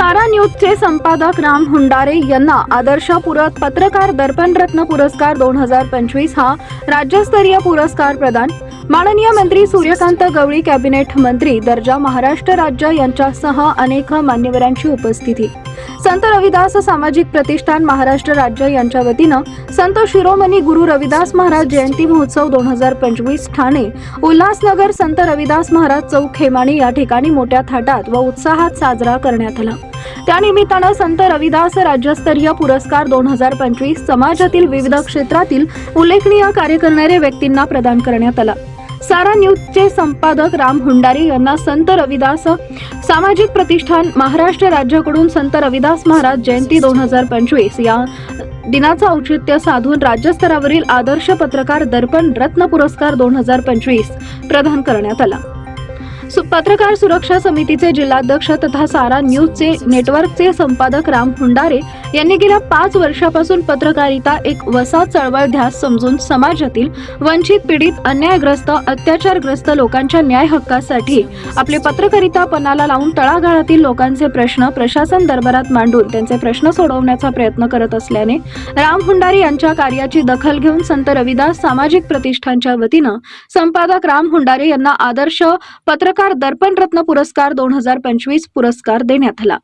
सारा न्यूजचे संपादक राम हुंडारे यांना आदर्श पत्रकार दर्पण रत्न पुरस्कार दोन हजार पंचवीस हा राज्यस्तरीय पुरस्कार प्रदान. माननीय मंत्री सूर्यकांत गवळी कॅबिनेट मंत्री दर्जा महाराष्ट्र राज्य यांच्यासह अनेक मान्यवरांची उपस्थिती. संत रविदास सामाजिक प्रतिष्ठान महाराष्ट्र राज्य यांच्या वतीनं संत शिरोमणी गुरु रविदास महाराज जयंती महोत्सव दोन हजार पंचवीस ठाणे उल्हासनगर संत रविदास महाराज चौक खेमाणी या ठिकाणी मोठ्या थाटात व उत्साहात साजरा करण्यात आला. त्यानिमित्तानं संत रविदास राज्यस्तरीय पुरस्कार दोन हजार पंचवीस समाजातील विविध क्षेत्रातील उल्लेखनीय कार्य करणाऱ्या व्यक्तींना प्रदान करण्यात आला. सारा न्यूजचे संपादक राम हुंडारे यांना संत रविदास सामाजिक प्रतिष्ठान महाराष्ट्र राज्याकडून संत रविदास महाराज जयंती दोन हजार पंचवीस या दिनाचं औचित्य साधून राज्यस्तरावरील आदर्श पत्रकार दर्पण रत्न पुरस्कार दोन हजार पंचवीस प्रदान करण्यात आला. पत्रकार सुरक्षा समितीचे जिल्हाध्यक्ष तथा सारा न्यूजचे नेटवर्कचे संपादक राम हुंडारे यांनी गेल्या पाच वर्षापासून पत्रकारिता एक वसा चळवळ ध्यास समजून समाजातील वंचित पीडित अन्यायग्रस्त अत्याचारग्रस्त लोकांच्या न्याय हक्कासाठी आपले पत्रकारिता पणाला लावून तळागाळातील लोकांचे प्रश्न प्रशासन दरबारात मांडून त्यांचे प्रश्न सोडवण्याचा प्रयत्न करत असल्याने राम हुंडारे यांच्या कार्याची दखल घेऊन संत रविदास सामाजिक प्रतिष्ठानच्या वतीनं संपादक राम हुंडारे यांना आदर्श पत्रकार दर्पण रत्न पुरस्कार दोन हजार पंचवीस पुरस्कार देण्यात आला.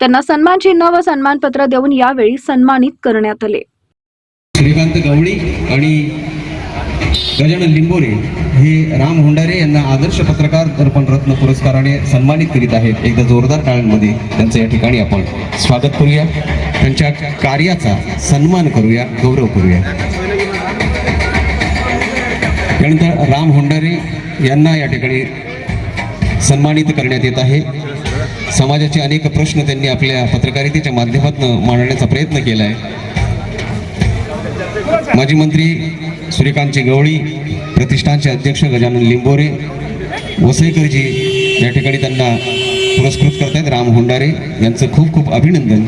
त्यांना सन्मान चिन्ह व सन्मानपत्र देऊन यावेळी सन्मानित करण्यात आले. श्रीकांत गवळी आणि गजानन लिंबोरे हे राम हुंडारे यांना आदर्श पत्रकार दर्पण रत्न पुरस्काराने सन्मानित करीत आहेत. एकदा जोरदार टाळ्यांमध्ये त्यांचं या ठिकाणी आपण स्वागत करूया. त्यांच्या कार्याचा सन्मान करूया गौरव करूया. त्यानंतर राम हुंडारे यांना या ठिकाणी सन्मानित करण्यात येत आहे. समाजाचे अनेक प्रश्न त्यांनी आपल्या पत्रकारितेच्या माध्यमातून मांडण्याचा प्रयत्न केला आहे माजी मंत्री सूर्यकांतजी गवळी प्रतिष्ठानचे अध्यक्ष गजानन लिंबोरे वसईकरजी या ठिकाणी त्यांना पुरस्कृत करतायत. राम हुंडारे यांचं खूप खूप अभिनंदन.